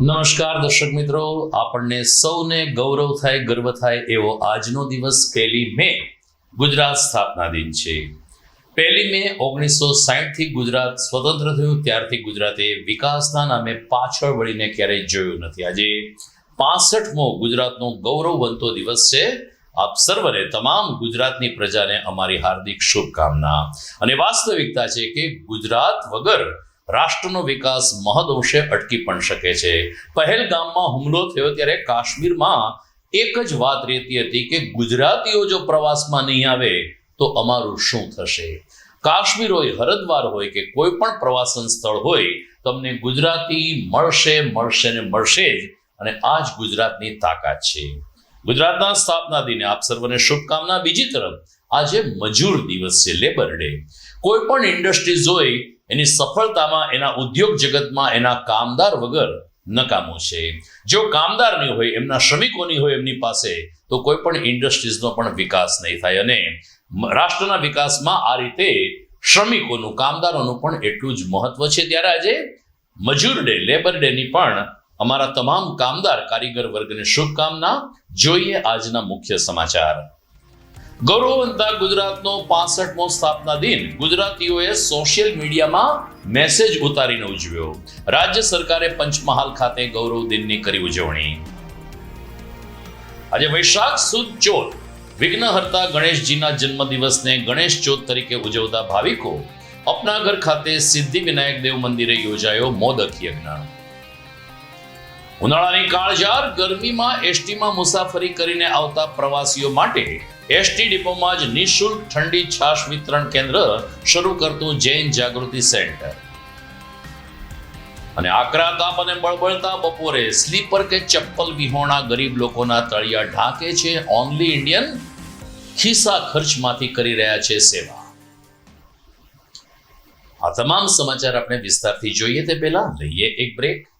નમસ્કાર, દર્શક મિત્રો. આપણને સૌને ગૌરવ થાય, ગર્વ થાય એવો આજનો દિવસ પહેલી મે ગુજરાત સ્થાપના દિન છે. પહેલી મે ઓગણીસો સાહીઠથી ગુજરાત સ્વતંત્ર થયું. ત્યારથી ગુજરાતે વિકાસના નામે પાછળ વળીને ક્યારેય જોયું નથી. આજે પાસઠમો ગુજરાતનો ગૌરવવંતો દિવસ છે. આપ સર્વને, તમામ ગુજરાતની પ્રજાને અમારી હાર્દિક શુભકામના. અને વાસ્તવિકતા છે કે ગુજરાત વગર રાષ્ટ્રનો વિકાસ મહદઅંશે અટકી પણ શકે છે. પહેલગામમાં હુમલો થયો ત્યારે કાશ્મીરમાં એક જ વાત રહેતી હતી કે ગુજરાતીઓ જો પ્રવાસમાં નહીં આવે તો અમારું શું થશે? કાશ્મીર હોય હરદ્વાર હોય કે કોઈ પણ પ્રવાસન સ્થળ હોય, તમને ગુજરાતી મળશે મળશે ને મળશે જ, અને આ જ ગુજરાતની તાકાત છે. ગુજરાતના સ્થાપના દિને આપ સર્વને શુભકામના. બીજી તરફ, આજે મજૂર દિવસ છે લેબર ડે. કોઈ પણ ઇન્ડસ્ટ્રીઝ હોય એની સફળતામાં, એના ઉદ્યોગ જગતમાં, એના કામદાર વગર નકામો છે. જો કામદાર નહીં હોય, એમના શ્રમિકોની હોય એમની પાસે, તો કોઈ પણ ઇન્ડસ્ટ્રીઝનો પણ વિકાસ નહીં થાય. અને રાષ્ટ્રના વિકાસમાં આ રીતે શ્રમિકોનું, કામદારોનું પણ એટલું જ મહત્વ છે. ત્યારે આજે મજૂર ડે, લેબર ડેની પણ અમારા તમામ કામદાર, કારીગર વર્ગને શુભકામના. જોઈએ આજના મુખ્ય સમાચાર. ગૌરવવંતા ગુજરાતનો પાસઠમો સ્થાપના દિન ગુજરાતીઓએ સોશિયલ મીડિયામાં મેસેજ ઉતારીને ઉજવ્યો. રાજ્ય સરકારે પંચમહાલ ખાતે ગૌરવ દિનની કરી ઉજવણી. આજે વૈશાખ સુદ ચોથ, વિઘ્નહર્તા ગણેશજીના જન્મદિવસને ગણેશ ચોથ તરીકે ઉજવતા ભાવિકો અપના ઘર ખાતે સિદ્ધિ વિનાયક દેવ મંદિરે યોજાયો મોદક યજ્ઞ. ઉનાળાની કાળઝાળ ગરમીમાં એસટીમાં મુસાફરી કરીને આવતા પ્રવાસીઓ માટે એસટી ડિપોમાં જ નિઃશુલ્ક ઠંડી છાશ વિતરણ કેન્દ્ર શરૂ કરતું જૈન જાગૃતિ સેન્ટર. અને આકરા તાપ અને બળબળતા બપોરે સ્લીપર કે ચપ્પલ વિહોણા ગરીબ લોકોના તળિયા ઢાંકે છે ઓનલી ઇન્ડિયન ખિસ્સા ખર્ચમાંથી કરી રહ્યા છે સેવા. આ તમામ સમાચાર આપણે વિસ્તારથી જોઈએ તે પહેલા લઈએ એક બ્રેક